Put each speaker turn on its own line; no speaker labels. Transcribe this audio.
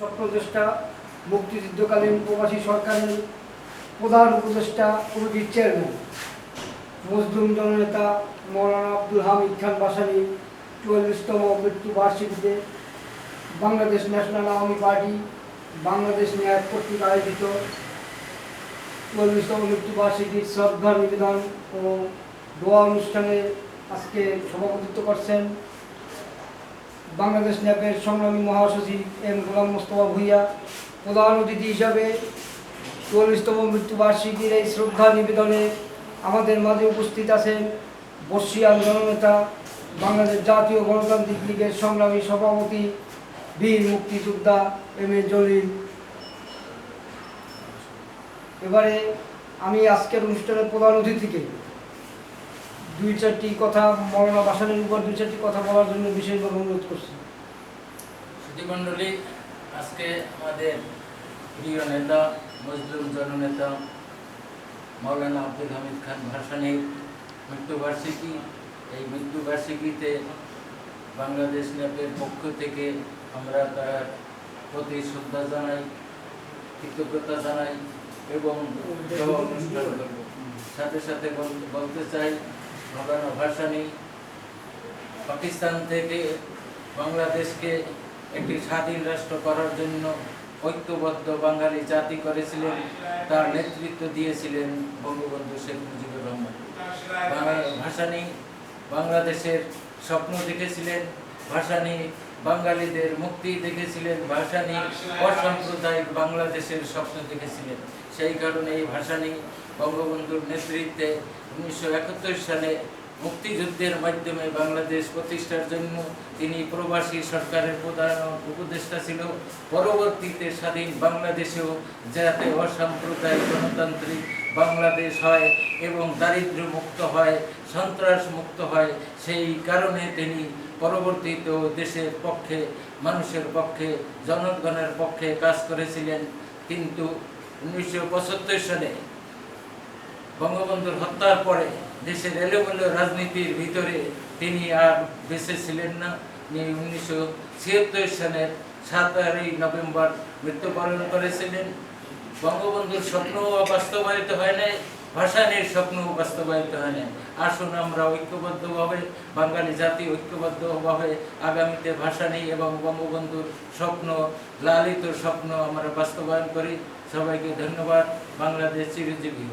স্বপ্নদ্রষ্টা, মুক্তিযুদ্ধকালীন প্রবাসী সরকারের প্রধান উপদেষ্টা কমিটির চেয়ারম্যান। মজলুম জননেতা মৌলানা আব্দুল হামিদ খান বাসানি, চুয়াল্লিশতম মৃত্যু বার্ষিকীতে বাংলাদেশ ন্যাশনাল আওয়ামী পার্টি, বাংলাদেশ ন্যায় কর্তৃক আয়োজিত চুয়াল্লিশতম মৃত্যু বার্ষিকীর শ্রদ্ধা নিবেদন ও দোয়া অনুষ্ঠানে আজকে সভাপতিত্ব করছেন বাংলাদেশ ন্যাপের সংগ্রামী মহাসচিব এম গোলাম মোস্তফা ভুইয়া, প্রধান অতিথি হিসাবে চুয়াল্লিশতম মৃত্যুবার্ষিকীর এই শ্রদ্ধা নিবেদনে আমাদের মাঝে উপস্থিত আছেন বর্ষিয়ান জননেতা বাংলাদেশ জাতীয় গণতান্ত্রিক লীগের সংগ্রামী সভাপতি বীর মুক্তিযোদ্ধা এম এ জলিল। এবারে আমি আজকের অনুষ্ঠানের প্রধান অতিথিকে দুই চারটি কথা মরণা বাসানের উপর দুই চারটি কথা বলার জন্য বিশেষভাবে অনুরোধ করছি।
সুধীমণ্ডলী আজকে আমাদের প্রিয় নেতা মজলুম জননেতা মাওলানা আব্দুল হামিদ খান ভাসানীর মৃত্যুবার্ষিকী। এই মৃত্যুবার্ষিকীতে বাংলাদেশ ন্যাপের পক্ষ থেকে আমরা তার প্রতি শ্রদ্ধা জানাই কৃতজ্ঞতা জানাই এবং সাথে সাথে বল- বলতে চাই মাওলানা ভাসানী পাকিস্তান থেকে বাংলাদেশকে একটি স্বাধীন রাষ্ট্র করার জন্য ঐক্যবদ্ধ বাঙালি জাতি করেছিলেন, তার নেতৃত্ব দিয়েছিলেন বঙ্গবন্ধু শেখ মুজিবুর রহমান। বাংলা- ভাসানী বাংলাদেশের স্বপ্ন দেখেছিলেন ভাসানী বাঙালিদের মুক্তি দেখেছিলেন, ভাসানী অসাম্প্রদায়িক বাংলাদেশের স্বপ্ন দেখেছিলেন। সেই কারণে এই ভাসানী বঙ্গবন্ধুর নেতৃত্বে উনিশশো একাত্তর সালে মুক্তিযুদ্ধের মাধ্যমে বাংলাদেশ প্রতিষ্ঠার জন্য তিনি প্রবাসী সরকারের প্রধান উপদেষ্টা ছিল। পরবর্তীতে স্বাধীন বাংলাদেশেও যাতে অসাম্প্রদায়িক গণতান্ত্রিক বাংলাদেশ হয় এবং দারিদ্র্য মুক্ত হয় সন্ত্রাস মুক্ত হয়, সেই কারণে তিনি পরবর্তীতে দেশের পক্ষে, মানুষের পক্ষে, জনগণের পক্ষে কাজ করেছিলেন। কিন্তু উনিশশো পঁচাত্তর সালে বঙ্গবন্ধুর হত্যার পরে দেশের এলোমেলো রাজনীতির ভিতরে তিনি আর বেঁচে ছিলেন না। তিনি উনিশশো ছিয়াত্তর সালের সাতই নভেম্বর মৃত্যুবরণ করেছিলেন। বঙ্গবন্ধুর স্বপ্ন বাস্তবায়িত হয় নাই, ভাসানের স্বপ্ন বাস্তবায়িত হয় নাই। আসুন আমরা ঐক্যবদ্ধভাবে, বাঙালি জাতি ঐক্যবদ্ধভাবে আগামীতে ভাসানি এবং বঙ্গবন্ধুর স্বপ্ন, লালিত স্বপ্ন আমরা বাস্তবায়ন করি। সবাইকে ধন্যবাদ। বাংলাদেশ চিরজীবী।